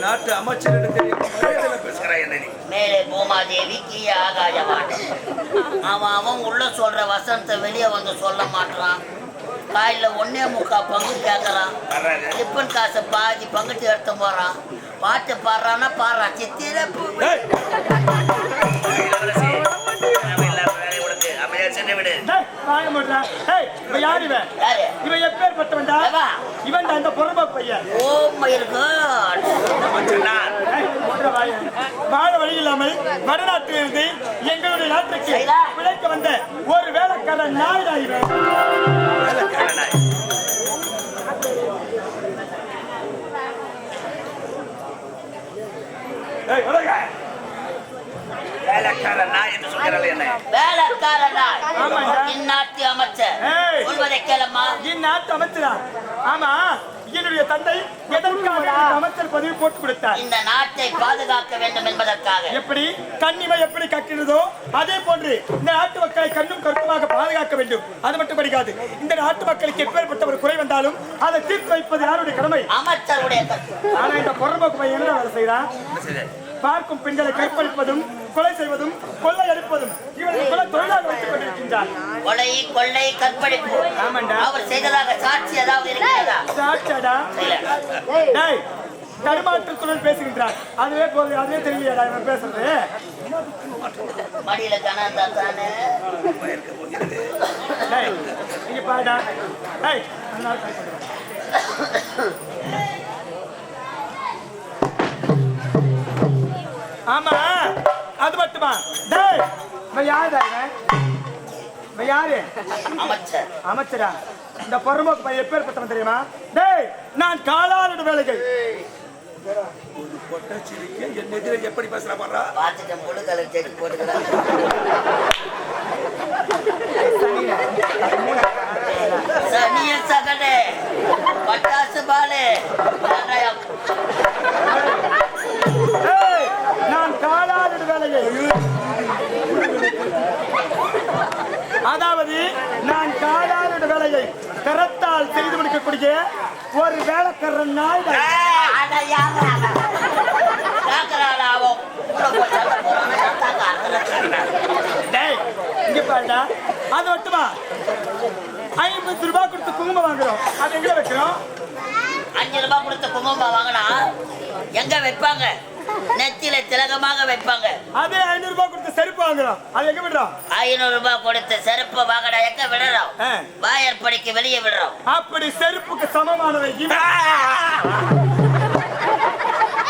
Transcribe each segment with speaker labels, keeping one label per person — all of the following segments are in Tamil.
Speaker 1: நாட்டு அமைச்சரிடத்தில் பேசுகிறாய் என்ன
Speaker 2: மேலே ஆகாயவான் அவன் அவன் உள்ள சொல்ற வசனத்தை வெளியே வந்து சொல்ல மாட்டான் காயில ஒன்னே முக்கா பங்கு கேட்கறான். டிப்பன் காசை பாதி பங்குட்டு எடுத்து போறான் பாட்டு பாடுறான்னா பாடுறான் சித்திர
Speaker 1: ஏய், இளவரசி, தேவையில்லாத வேலையை உனக்கு அமைதியா சென்று விடு
Speaker 3: டேய், வாங்க மாட்டா. டேய், இவன் யார் இவன்? எப்பேற்பட்டவன்டா? இவன் அந்த பையன்.
Speaker 2: ஓ
Speaker 1: சொன்னார்.
Speaker 3: வாழ வழி இல்லாமல் வடநாட்டிலிருந்து எங்களுடைய நாட்டுக்கு. பிழைக்க வந்த ஒரு வேலைக்காரன் நாயுடா இவன்.
Speaker 1: வேலைக்காரனாய். ஏய், உலக. வேலைக்காரன் என்று சொல்கிறாள் என்ன
Speaker 2: வேலைக்காரனா
Speaker 3: ஆமாண்டா.
Speaker 2: இந்நாட்டு அமைச்சர்
Speaker 3: ஏய்.
Speaker 2: சொல்வதை கேளம்மா
Speaker 3: இந்நாட்டு அமைச்சரா? ஆமா என்னுடைய தந்தை எதற்காக அமைச்சர் பதவி போட்டு கொடுத்தார்.
Speaker 2: இந்த நாட்டை பாதுகாக்க வேண்டும் என்பதற்காக.
Speaker 3: எப்படி? கண்ணிமை எப்படி கட்டினதோ அதே போன்று இந்த நாட்டு மக்களை கண்ணும் கருத்துமாக பாதுகாக்க வேண்டும். அது மட்டும் படிக்காது. இந்த நாட்டு மக்களுக்கு எப்பேற்பட்ட ஒரு குறை வந்தாலும் அதை தீர்த்து வைப்பது யாருடைய கடமை?
Speaker 2: அமைச்சருடைய.
Speaker 3: ஆனா இந்த புறம்போக்கு பையன் என்ன வேலை செய்யறான்? பார்க்கும் பெண்களை கற்பழிப்பதும் கொலை செய்வதும் கொள்ளை அடிப்பதும் இவரை கொலை தொழிலாக வைத்துக் கொண்டிருக்கின்றார்.
Speaker 2: கொலை கொள்ளை கற்பழிப்பு.
Speaker 3: ஆமாண்டா.
Speaker 2: அவர் செய்ததாக சாட்சி ஏதாவது இருக்கிறதா?
Speaker 3: தடுமாற்றத்துடன் பேசுகின்றார். அதுவே போதும் அதுவே தெரியலையாடா இவன் பேசுறது.
Speaker 2: மடியில
Speaker 3: இங்க பாடா. ஆமா அது மட்டுமா? டேய் இவன் யாருடா இவன்? இவன் யாரு?
Speaker 2: அமைச்சர்.
Speaker 3: அமைச்சரா? இந்த பொறுமோக்கு பையன் எப்பேற்பட்டவன் தெரியுமா? டேய் நான் காலாளோட வேலைகள்.
Speaker 1: ஒரு பொட்டச்சிரிக்க என் எதிரே எப்படி பேசுறா பாடுறா?
Speaker 2: பார்த்துட்டு முழு கலர் செடி போட்டுக்கிறாங்க சனிய சகடே பட்டாசு பாலு
Speaker 3: நான் வேலைகள் அதாவது நான் செய்து முடிக்கக்கூடிய ஒரு வேலைக்காரன் நாய் இங்க பாருடா. அது மட்டுமா? ஐம்பது ரூபாய் கொடுத்து குங்குமம் வாங்குறோம். அது எங்க வைக்கிறோம்?
Speaker 2: அஞ்சு ரூபாய் கொடுத்த குங்குமம் வாங்கினா எங்க வைப்பாங்க? நெத்தியில திலகமாக வைப்பாங்க.
Speaker 3: அதே ஐநூறு ரூபாய் கொடுத்து செருப்பு வாங்குறோம் அது எங்க விடுறோம்
Speaker 2: ஐநூறு ரூபாய் கொடுத்த செருப்பு வாங்கினா எங்க விடுறோம்
Speaker 3: ஆ.
Speaker 2: வாயற்படிக்கு வெளியே விடுறோம்
Speaker 3: அப்படி செருப்புக்கு சமமானவை.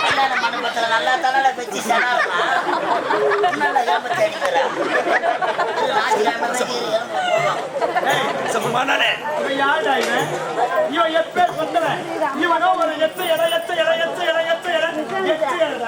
Speaker 2: கல்யாண மண்டபத்துல நல்லா தலையில வச்சு செனாருமா
Speaker 3: இவன் எப்பேர் கொண்டவன்? இவனோ ஒரு எத்து இலை, எத்து இலை, எத்து இலை, எத்து இலை,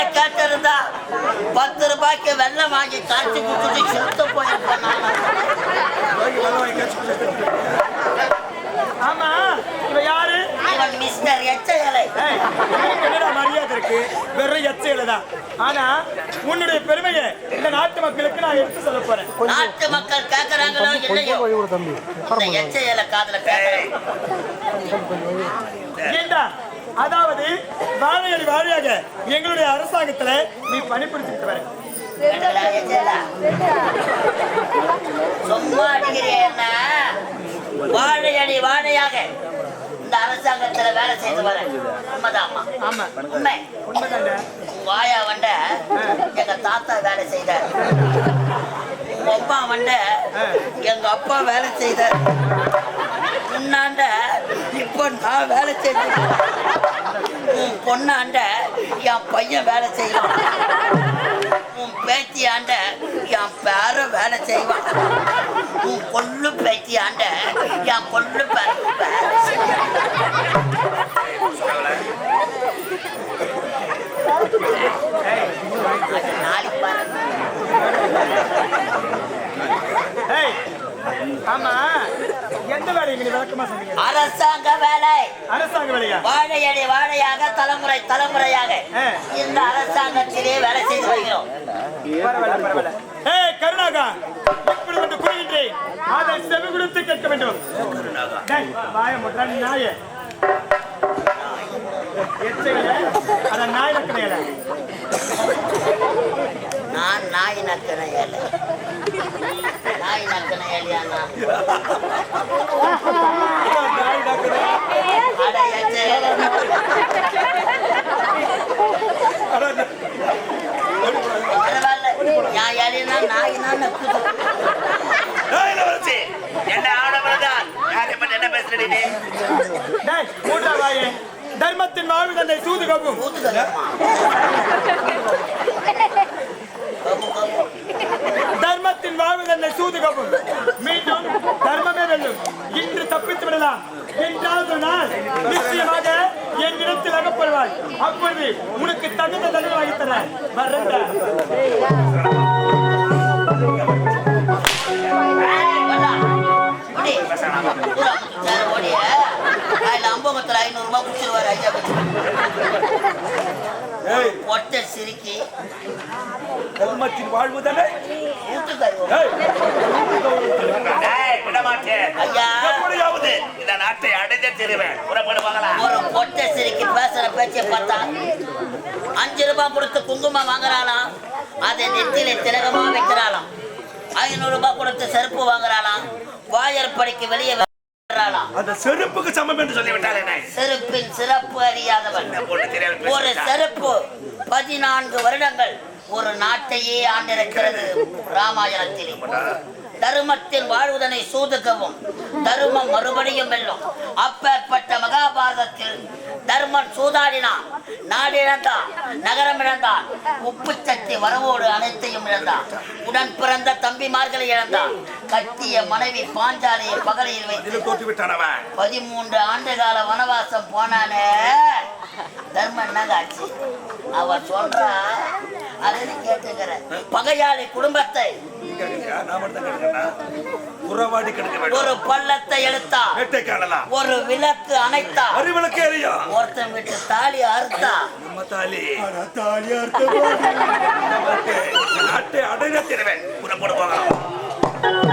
Speaker 2: என்ன கேட்டிருந்தா பத்து ரூபாய்க்கு வெள்ளம் வாங்கி காய்ச்சி குடிச்சிட்டு செத்து போயிருப்பேன்.
Speaker 3: ஆமா இவன் யாரு?
Speaker 2: இவன் மிஸ்டர்
Speaker 3: என்னடா மரியாதை இருக்கு? வெறும் இலைதான் ஆனா உன்னுடைய பெருமையை இந்த நாட்டு மக்களுக்கு நான் எடுத்து சொல்ல போறேன்.
Speaker 2: நாட்டு மக்கள் கேக்குறாங்களோ இல்லையோ? இந்த எச்சையில காதுல
Speaker 3: ஏண்டா? அதாவது வாழையடி வாழையாக எங்களுடைய அரசாங்கத்துல நீ பணிபுரிச்சுட்டு வர?
Speaker 2: சும்மா வாழையடி வாழையாக இந்த அரசாங்கத்துல வேலை செய்து வரேன் உண்மைதாம்மா.
Speaker 3: ஆமா.
Speaker 2: உண்மை. வாயா வண்ட எங்க தாத்தா வேலை செய்தார் உங்க அப்பா வண்ட எங்க அப்பா வேலை செய்தார் பொண்ணாண்ட இப்போ நான் வேலை செய்தேன் உன் பொண்ணாண்ட என் பையன் வேலை செய்வான் உன் பேத்தியாண்ட என் பேர வேலை செய்வான். உன் கொள்ளு பேத்தியாண்ட என் கொள்ளு பேர வேலை செய்வான் அது நாளைக்கு பாருங்க
Speaker 3: ஆமா எந்த வேலையை நீங்க விளக்கமா சொன்னீங்க
Speaker 2: அரசாங்க வேலை
Speaker 3: அரசாங்க வேலையா
Speaker 2: வாழையாக தலைமுறை தலைமுறையாக. இந்த அரசாங்கத்திலே வேலை செய்து வருகிறோம்.
Speaker 3: கருணாகா இப்படி வந்து கூறுகின்றேன். அதை செவி கொடுத்து கேட்க வேண்டும். வாய முட்றா நாய.
Speaker 2: நான் நாய் நான்
Speaker 1: நாய் டாக்டர்
Speaker 2: அட எச்சை ஏழை. பரவாயில்ல நான் ஏழைனா நாயினா நக்குது
Speaker 4: ஏய், இளவரசி, என்ன ஆடவர்தான் யாரை பற்றி என்ன பேசுறீ நீ
Speaker 3: டேய் மூட்டா வாயே தர்மத்தின் வாழ்வு தந்தை சூது
Speaker 2: கப்பும்
Speaker 3: தர்மத்தின் வாழ்வு தன்னை சூது கப்பும் மீண்டும் தர்மமே வெல்லும் இன்று தப்பித்து விடலாம். என்றாவது ஒரு நாள் நிச்சயமாக என் இடத்தில் அகப்படுவாய். அப்பொழுது உனக்கு தகுந்த தண்டனை வாங்கி தரேன்.
Speaker 2: ஐநூறு ரூபாய் குடிச்சிருவாரு ஐயா ஒட்டை சிரிக்கி.
Speaker 1: வாழ்வு தானே?
Speaker 2: ஊத்துக்காரி
Speaker 1: ஏய்.
Speaker 4: ஏய், விட மாட்டேன்
Speaker 2: ஐயா.
Speaker 4: எப்படியாவது இந்த நாட்டை அடைஞ்ச திருவேன். புறப்படுவாங்களா?
Speaker 2: ஒரு பொட்டை சிரிக்கி பேசுற பேச்சை பார்த்தா அஞ்சு ரூபாய் கொடுத்து குங்குமம் வாங்குறாளாம். அதை நெத்தியில திலகமா வைக்கிறாளாம். ஐநூறு ரூபாய் கொடுத்து செருப்பு வாங்குறாளாம். வாயர் படிக்கு வெளியே
Speaker 1: அந்த செருப்புக்கு சமம் என்று சொல்லி
Speaker 2: செருப்பின் சிறப்பு அறியாதவன். ஒரு. செருப்பு பதினான்கு வருடங்கள் ஒரு நாட்டையே ஆண்டிருக்கிறது ராமாயணத்தில். தருமத்தில் வாழ்வதனை சூதுக்கவும். தருமம் மறுபடியும் வெல்லும். மகாபாரதத்தில் தர்மன் சூதாடினான். நாடிழந்தான். நகரம் இழந்தான் உப்பு சட்டி வரவோடு அனைத்தையும் இழந்தான். உடன் பிறந்த தம்பிமார்களை இழந்தான். கட்டிய மனைவி பாஞ்சாலியை பகலில் வைத்து பதிமூன்று ஆண்டு கால வனவாசம் போனானே. தர்மம் என்னங்க ஆச்சு அவ சொல்றா அதை கேட்டுக்கிற பகையாளி குடும்பத்தை.
Speaker 1: உறவாடி கிடக்க
Speaker 2: ஒரு பள்ளத்தை எடுத்தா
Speaker 1: வேட்டை காணலாம்.
Speaker 2: ஒரு விளக்கு அணைத்தா
Speaker 1: அறிவிளக்கு எரியும்.
Speaker 2: ஒருத்தன் விட்டு தாலி அறுத்தா.
Speaker 1: நம்ம தாலி.
Speaker 3: தாலியா இருக்க
Speaker 1: நமக்கு நாட்டை திருவேன்.
Speaker 4: புறப்படுவாங்களா